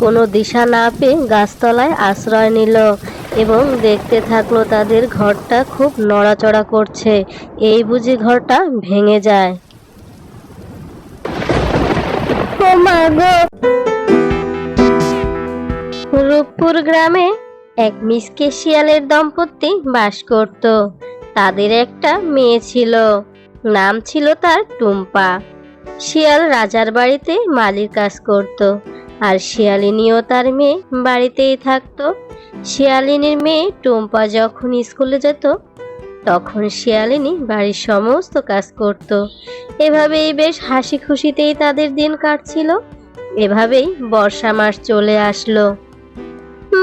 কোনো দিশা না পেয়ে গাছতলায় আশ্রয় নিল এবং দেখতে থাকল তাদের ঘরটা খুব নড়াচড়া করছে। এই বুঝি ঘরটা ভেঙে যায়। রূপপুর গ্রামে এক মিসকে শিয়ালের দম্পতি বাস করত। তাদের একটা মেয়ে ছিল। নাম ছিল তার টুম্পা। শিয়াল রাজার বাড়িতে মালির কাজ করত। আর শিয়ালিনীও তার মেয়ে বাড়িতেই থাকতো। শিয়ালিনীর মেয়ে টুম্পা যখন স্কুলে যেত, তখন শিয়ালিনী বাড়ির সমস্ত কাজ করত। এভাবেই বেশ হাসি খুশিতেই তাদের দিন কাটছিল। এভাবেই বর্ষা মাস চলে আসলো।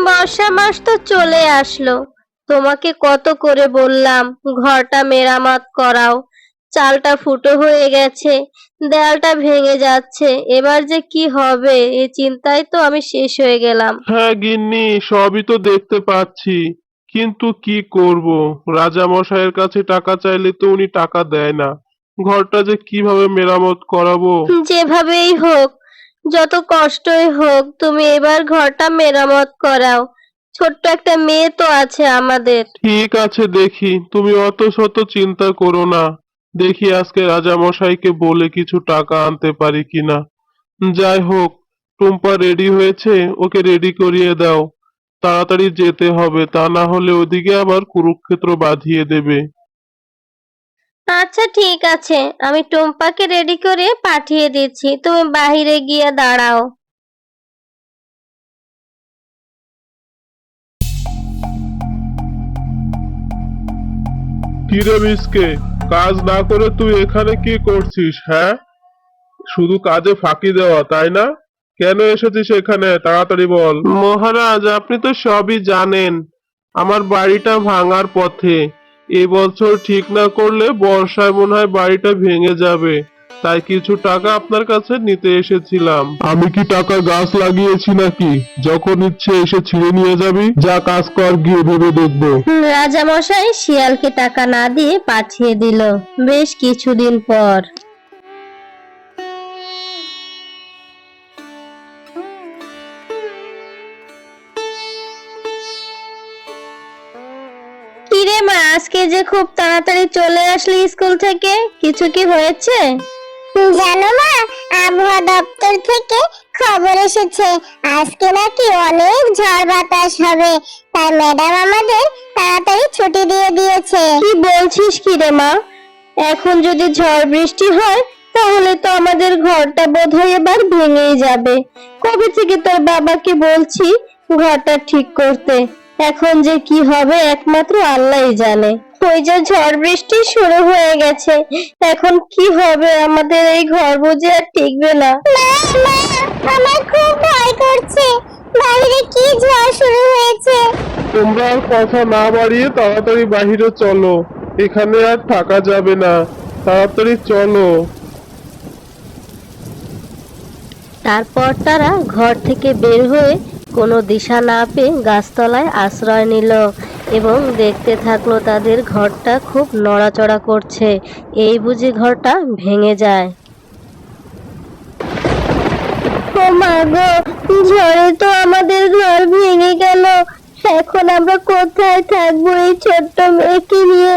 বর্ষা মাস তো চলে আসলো। তোমাকে কত করে বললাম, ঘরটা মেরামত করাও। চালটা ফুটো হয়ে গেছে দেয়ালটা ভেঙে যাচ্ছে এবার যে কি হবে এই চিন্তায় তো আমি শেষ হয়ে গেলাম। হ্যাঁ গিন্নি সবই তো দেখতে পাচ্ছি কিন্তু কি করব? রাজা মশাইয়ের কাছে টাকা চাইলে তো উনি টাকা দেয় না। ঘরটা যে কীভাবে মেরামত করাবো? যেভাবেই হোক যত কষ্টই হোক তুমি এবার ঘরটা মেরামত করাও। ছোট্ট একটা মেয়ে তো আছে আমাদের। ঠিক আছে দেখি তুমি অত শত চিন্তা করো না। দেখি আজকে রাজা মশাইকে বলে কিছু টাকা আনতে পারি কিনা। যাই হোক টুম্পা রেডি হয়েছে ওকে রেডি করিয়ে দাও। তাড়াতাড়ি যেতে হবে তা না হলে ওদিকে আবার কুরুক্ষেত্র বাঁধিয়ে দেবে। আচ্ছা ঠিক আছে। আমি টুম্পাকে রেডি করে পাঠিয়ে দিচ্ছি। তুমি বাইরে গিয়ে দাঁড়াও। কিরে মিসকে? কাজ না করে তুই এখানে কি করছিস হ্যাঁ? শুধু কাজে ফাঁকি দেওয়া, তাই না? কেন এসেছিস এখানে? তাড়াতাড়ি বল। মহারাজ, আপনি তো সবই জানেন, আমার বাড়িটা ভাঙার পথে। এবছর বছর ঠিক না করলে বর্ষায় মনে হয় বাড়িটা ভেঙে যাবে। তাই কিছু টাকা আপনার কাছে নিতে এসেছিলাম। আমি কি টাকা গাছ লাগিয়েছি নাকি? যখন ইচ্ছে এসে ছিঁড়ে নিয়ে যাবি যা কাজ কর গিয়ে ভেবে দেখব। রাজামশাই শিয়ালকে টাকা না দিয়ে পাঠিয়ে দিল বেশ কিছুদিন পর। কিরে মা আজকে যে খুব তাড়াতাড়ি চলে আসলি স্কুল থেকে? কিছু কি হয়েছে? জানো মা, আবহাওয়া দপ্তর থেকে খবর এসেছে। আজকে নাকি অনেক ঝড় বাতাস হবে। তাই ম্যাডাম আমাদের তাড়াতাড়ি ছুটি দিয়ে দিয়েছে। কি বলছিস কি রে মা? এখন যদি ঝড় বৃষ্টি হয়, তাহলে তো আমাদের ঘরটা বোধহয় এবার ভেঙেই যাবে। কবে থেকে তোর বাবাকে বলছি ঘরটা ঠিক করতে? এখন যে কি হবে একমাত্র আল্লাহই জানে। ওই যে ঝড় বৃষ্টি শুরু হয়ে গেছে। এখন কি হবে? আমাদের এই ঘর বুঝে আর টিকবে না। মা মা আমার খুব ভয় করছে। বাইরে কি ঝড় শুরু হয়েছে? তোমরা আর কথা না বাড়িয়ে তাড়াতাড়ি বাহিরে চলো। এখানে আর থাকা যাবে না। তাড়াতাড়ি চলো। তারপর তারা ঘর থেকে বের হয়ে কোনো দিশা না পেয়ে গাছতলায় আশ্রয় নিল এবং দেখতে থাকল তাদের ঘরটা খুব নড়াচড়া করছে। এই বুঝি ঘরটা ভেঙে যায়। ও মা গো ঝড়ে তো আমাদের ঘর ভেঙে গেল। এখন আমরা কোথায় থাকব এই ছোট্ট মেয়েকে নিয়ে?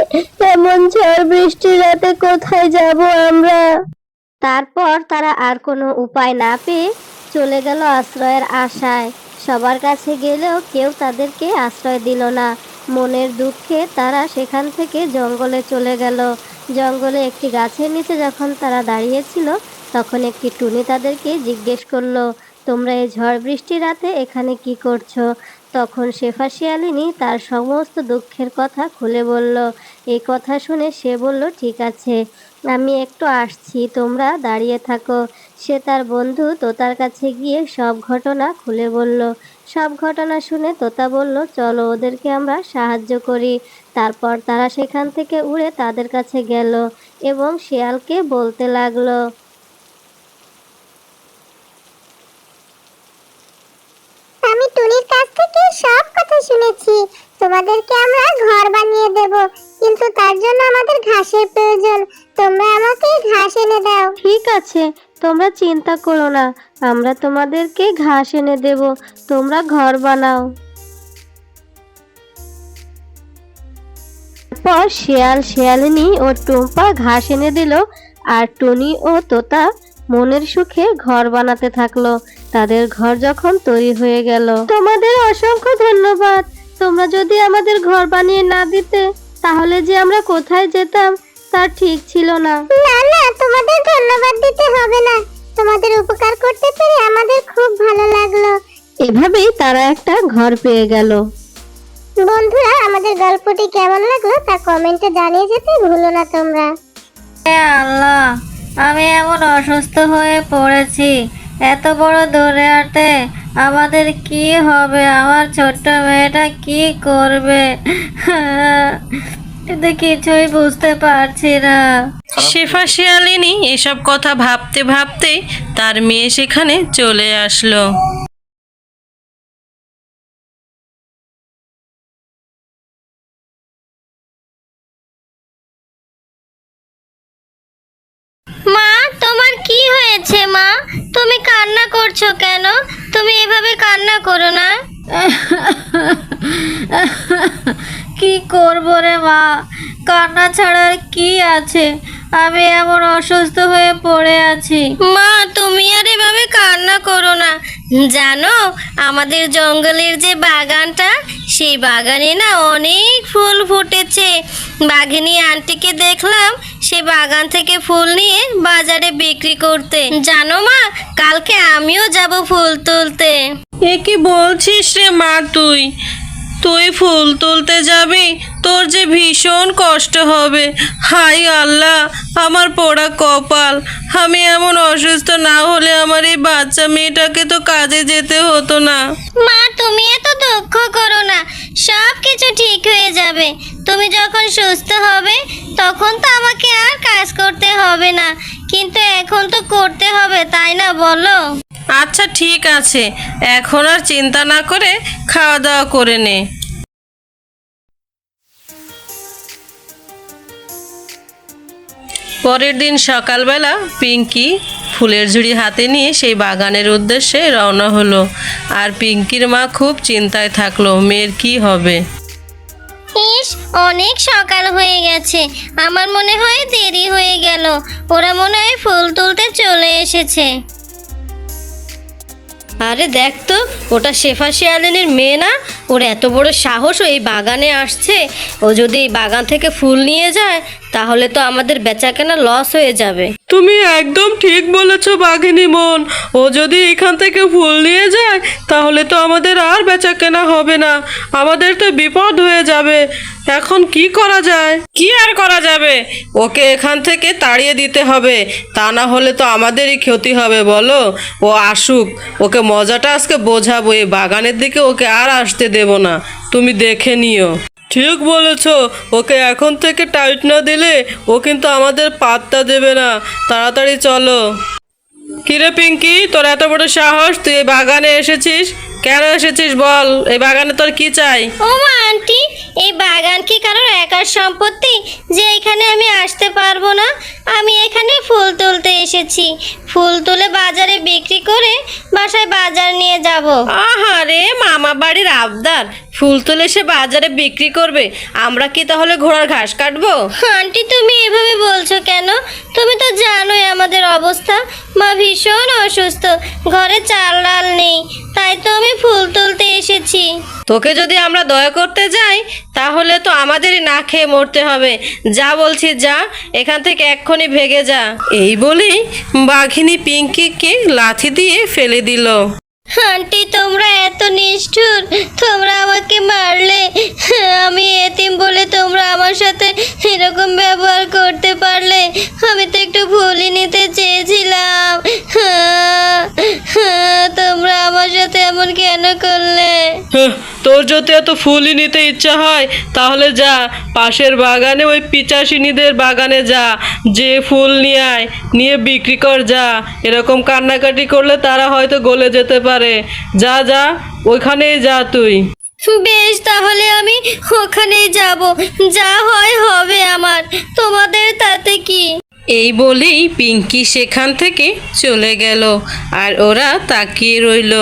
এমন ঝড় বৃষ্টির রাতে কোথায় যাব আমরা? তারপর তারা আর কোনো উপায় না পেয়ে চলে গেল আশ্রয়ের আশায়। সবার কাছে গেলেও কেউ তাদেরকে আশ্রয় দিল না। মনের দুঃখে তারা সেখান থেকে জঙ্গলে চলে গেল। জঙ্গলে একটি গাছের নিচে যখন তারা দাঁড়িয়েছিল, তখন একটি টুনি তাদেরকে জিজ্ঞেস করল, তোমরা এই ঝড় বৃষ্টি রাতে এখানে কি করছ? তখন শেফা শিয়ালিনী তার সমস্ত দুঃখের কথা খুলে বলল এই কথা শুনে সে বলল, ঠিক আছে, আমি একটু আসছি, তোমরা দাঁড়িয়ে থাকো। সে তার বন্ধু তোতার কাছে গিয়ে সব ঘটনা খুলে বলল। সব ঘটনা শুনে তোতা বলল, চলো, ওদেরকে আমরা সাহায্য করি। তারপর তারা সেখান থেকে উড়ে তাদের কাছে গেল এবং শিয়ালকে বলতে লাগল আমি টুনির কাছ থেকে সব কথা তোমাদেরকে আমরা ঘর বানিয়ে দেব, কিন্তু তার জন্য আমাদের ঘাসের প্রয়োজন। তোমরা আমাকে ঘাস এনে দাও। ঠিক আছে, তোমরা চিন্তা করো না, আমরা তোমাদেরকে ঘাস এনে দেব, তোমরা ঘর বানাও। পর শিয়াল শিয়ালিনী ও টুম্পা ঘাস এনে দিল, আর টুনি ও তোতা মনের সুখে ঘর বানাতে থাকল। তাদের ঘর যখন তৈরি হয়ে গেল। তোমাদের অসংখ্য ধন্যবাদ। তোমরা যদি আমাদের ঘর বানিয়ে না দিতে তাহলে যে আমরা কোথায় যেতাম তা ঠিক ছিল না। না না তোমাদের ধন্যবাদ দিতে হবে না। তোমাদের উপকার করতে পেরে আমাদের খুব ভালো লাগল। এভাবেই তারা একটা ঘর পেয়ে গেল। বন্ধুরা আমাদের গল্পটি কেমন লাগল তা কমেন্টে জানিয়ে যেতে ভুলো না তোমরা। হে আল্লাহ আমি এমন অসুস্থ হয়ে পড়েছি। এত বড় দৌড়ে হাঁটতে আমাদের কি হবে? আমার ছোট্ট মেয়েটা কি করবে? কিন্তু কিছুই বুঝতে পারছি না। শেফা শিয়ালিনী এসব কথা ভাবতে ভাবতে তার মেয়ে সেখানে চলে আসলো। কান্না করো না। কি করব রে মা? কান্না ছাড়া আর কি আছে? আমি এমন অসুস্থ হয়ে পড়ে আছি। মা, তুমি আর এভাবে কান্না করো না। জানো, আমাদের জঙ্গলের যে বাগানটা, সেই বাগানে না অনেক ফুল ফুটেছে। বাঘিনী আন্টিকে দেখলাম, সে বাগান থেকে ফুল নিয়ে বাজারে বিক্রি করতে। জানো মা, কালকে আমিও যাব ফুল তুলতে। এ কি বলছিস রে মা তুই? তুই ফুল তুলতে যাবি, তোর যে ভীষণ কষ্ট হবে। হাই আল্লাহ, আমার পোড়া কপাল। আমি এমন অসুস্থ না হলে আমার এই বাচ্চা মেয়েটাকে তো কাজে যেতে হতো না। মা, তুমি এত দুঃখ করো না। সব কিছু ঠিক হয়ে যাবে। তুমি যখন সুস্থ হবে, তখন তো আমাকে আর কাজ করতে হবে না। কিন্তু এখন তো করতে হবে, তাই না বলো? আচ্ছা ঠিক আছে। এখন আর চিন্তা না করে খাওয়া দাওয়া করে নে। পরের দিন সকালবেলা পিঙ্কি ফুলের ঝুড়ি হাতে নিয়ে সেই বাগানের উদ্দেশ্যে রওনা হলো আর পিঙ্কির মা খুব চিন্তায় থাকল, মেয়ের কি হবে? ইস, অনেক সকাল হয়ে গেছে। আমার মনে হয় দেরি হয়ে গেল। ওরা মনে হয় ফুল তুলতে চলে এসেছে। আরে দেখ তো, ওটা শেফা শেয়ালিনের মেয়ে না? ওর এত বড় সাহস এই বাগানে আসছে। ও যদি এই বাগান থেকে ফুল নিয়ে যায় তাহলে তো আমাদের বেচাকেনা লস হয়ে যাবে। তুমি একদম ঠিক বলেছ বাঘিনী মন। ও যদি এখান থেকে ফুল নিয়ে যায়, তাহলে তো আমাদের আর বেচা কেনা হবে না। আমাদের তো বিপদ হয়ে যাবে। এখন কি করা যায়? কি আর করা যাবে? ওকে এখান থেকে তাড়িয়ে দিতে হবে। তা না হলে তো আমাদেরই ক্ষতি হবে, বলো? ও আসুক। ওকে মজাটা আজকে বোঝাবো। এই বাগানের দিকে ওকে আর আসতে দেব না। তুমি দেখে নিও। ঠিক বলেছ ওকে এখন থেকে টাইট না দিলে ও কিন্তু আমাদের পাত্তা দেবে না। তাড়াতাড়ি চলো। কিরে পিঙ্কি তোর এত বড় সাহস তুই এই বাগানে এসেছিস? কেন এসেছিস বল এই বাগানে তোর কি চাই? ও মা আন্টি এই বাগান কি কারোর একার সম্পত্তি? যে এখানে আমি আসতে পারব না। আমি এখানে ফুল তুলতে এসেছি। ফুল তুলে বাজারে বিক্রি করে বাসায় বাজার নিয়ে যাব। আহারে মামা বাড়ির আবদার। ফুল তুলে সে বাজারে বিক্রি করবে। আমরা কি তাহলে ঘোড়ার ঘাস কাটবো? আন্টি তুমি এভাবে বলছো কেন? তুমি তো জানোই আমাদের অবস্থা। মা ভীষণ অসুস্থ। ঘরে চাল ডাল নেই। তাই তো আমি ফুল তুলতে এসেছি। তোকে যদি আমরা দয়া করতে যাই তাহলে তো আমাদেরই না খেয়ে মরতে হবে। যা বলছি যা এখান থেকে এক্ষুনি ভেগে যা। এই বলেই বাঘিনী পিঙ্কিকে লাথি দিয়ে ফেলে দিল। আন্টি, তোমরা এত নিষ্ঠুর, তোমরা আমাকে মারলে। আমি এতিম বলে তোমরা আমার সাথে এরকম ব্যবহার করতে পারলে, আমি তো একটু ভুলি নিতে চেয়েছিলাম। তোমরা আমার সাথে এমন কেন করলে? তোর যদি এত ফুলই নিতে ইচ্ছা হয় তাহলে যা পাশের বাগানে ওই পিচাসিনীদের বাগানে যা যে ফুল নিয়ে আয় নিয়ে বিক্রি কর যা এরকম কান্নাকাটি করলে তারা হয়তো গলে যেতে পারে। যা যা ওইখানেই যা তুই। বেশ তাহলে আমি ওখানেই যাব। যা হয় হবে আমার। তোমাদের তাতে কি? এই বলেই পিঙ্কি সেখান থেকে চলে গেল আর ওরা তাকিয়ে রইল।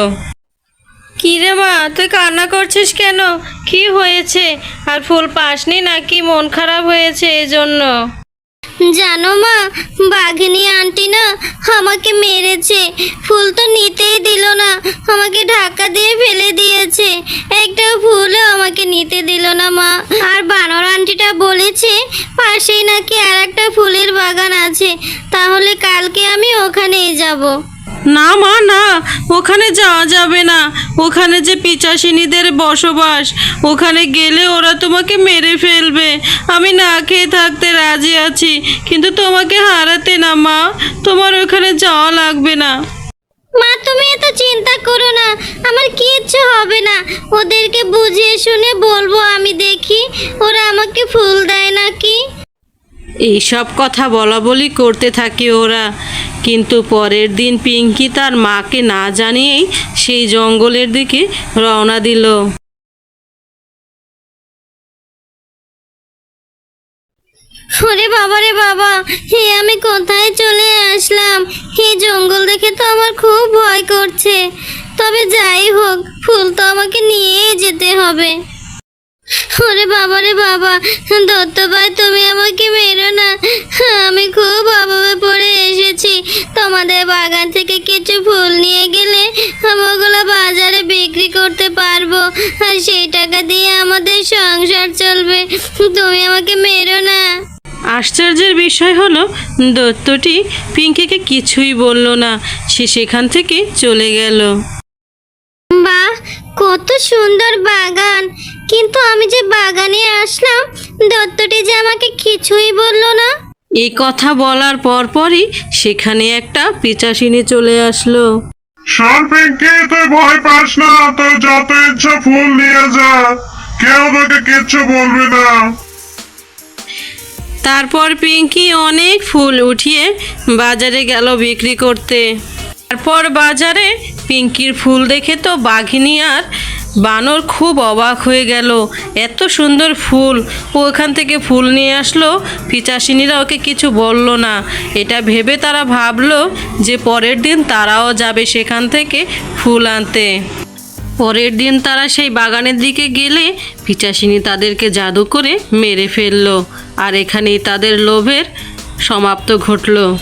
কি রে মা, তুই কান্না করছিস কেন? কি হয়েছে? আর ফুল পাসনি নাকি? মন খারাপ হয়েছে এই জন্য জানো মা, বাঘিনী আন্টি না আমাকে মেরেছে। ফুল তো নিতেই দিল না, আমাকে ধাক্কা দিয়ে ফেলে দিয়েছে। একটা ফুলও আমাকে নিতে দিল না মা। আর বানর আন্টিটা বলেছে, পাশেই নাকি আর একটা ফুলের বাগান আছে, তাহলে কালকে আমি ওখানেই যাব। না মা, না, ওখানে যাওয়া যাবে না। ওখানে যে পিচাসিনীদের বসবাস, ওখানে গেলে ওরা তোমাকে মেরে ফেলবে। আমি না খেয়ে থাকতে রাজি আছি, কিন্তু তোমাকে হারাতে না মা, তোমার ওখানে যাওয়া লাগবে না। মা, তুমি এত চিন্তা করো না, আমার কিচ্ছু হবে না। ওদেরকে বুঝিয়ে শুনে বলব আমি দেখি, ওরা আমাকে ফুল দেয় নাকি? এইসব কথা বলা বলি করতে থাকে ওরা। কিন্তু পরের দিন পিঙ্কি তার মাকে না জানিয়েই সেই জঙ্গলের দিকে রওনা দিল। ওরে বাবা রে বাবা, হে আমি কোথায় চলে আসলাম? এই জঙ্গল দেখে তো আমার খুব ভয় করছে। তবে যাই হোক, ফুল তো আমাকে নিয়েই যেতে হবে। ওরে বাবা রে বাবা দত্ত ভাই তুমি আমাকে মেরো না। আমি খুব অভাবে পড়ে এসেছি। তোমাদের বাগান থেকে কিছু ফুল নিয়ে গেলে আমি ওগুলো বাজারে বিক্রি করতে পারব। আর সেই টাকা দিয়ে আমাদের সংসার চলবে। তুমি আমাকে মেরো না। আশ্চর্যের বিষয় হলো, দত্তটি পিঙ্কিকে কিছুই বলল না। সে সেখান থেকে চলে গেল। কত সুন্দর বাগান। কিন্তু আমি যে বাগানে আসলাম দত্তটি যে আমাকে কিছুই বলল না। এই কথা বলার পরপরই সেখানে একটা পিচাসিনী চলে আসলো। পিঙ্কি তুই ভয় পাস না তোর যত ইচ্ছা ফুল নিয়ে যা। কেউ তোকে কিচ্ছু বলবে না। তারপর পিঙ্কি অনেক ফুল উঠিয়ে বাজারে গেল বিক্রি করতে। তারপর বাজারে পিঙ্কির ফুল দেখে তো বাঘিনী আর বানর খুব অবাক হয়ে গেল। এত সুন্দর ফুল। ও ওখান থেকে ফুল নিয়ে আসলো। পিচাসিনীরা ওকে কিছু বলল না। এটা ভেবে তারা ভাবলো যে পরের দিন তারাও যাবে সেখান থেকে ফুল আনতে। পরের দিন তারা সেই বাগানের দিকে গেলে পিচাসিনী তাদেরকে জাদু করে মেরে ফেলল। আর এখানেই তাদের লোভের সমাপ্ত ঘটলো।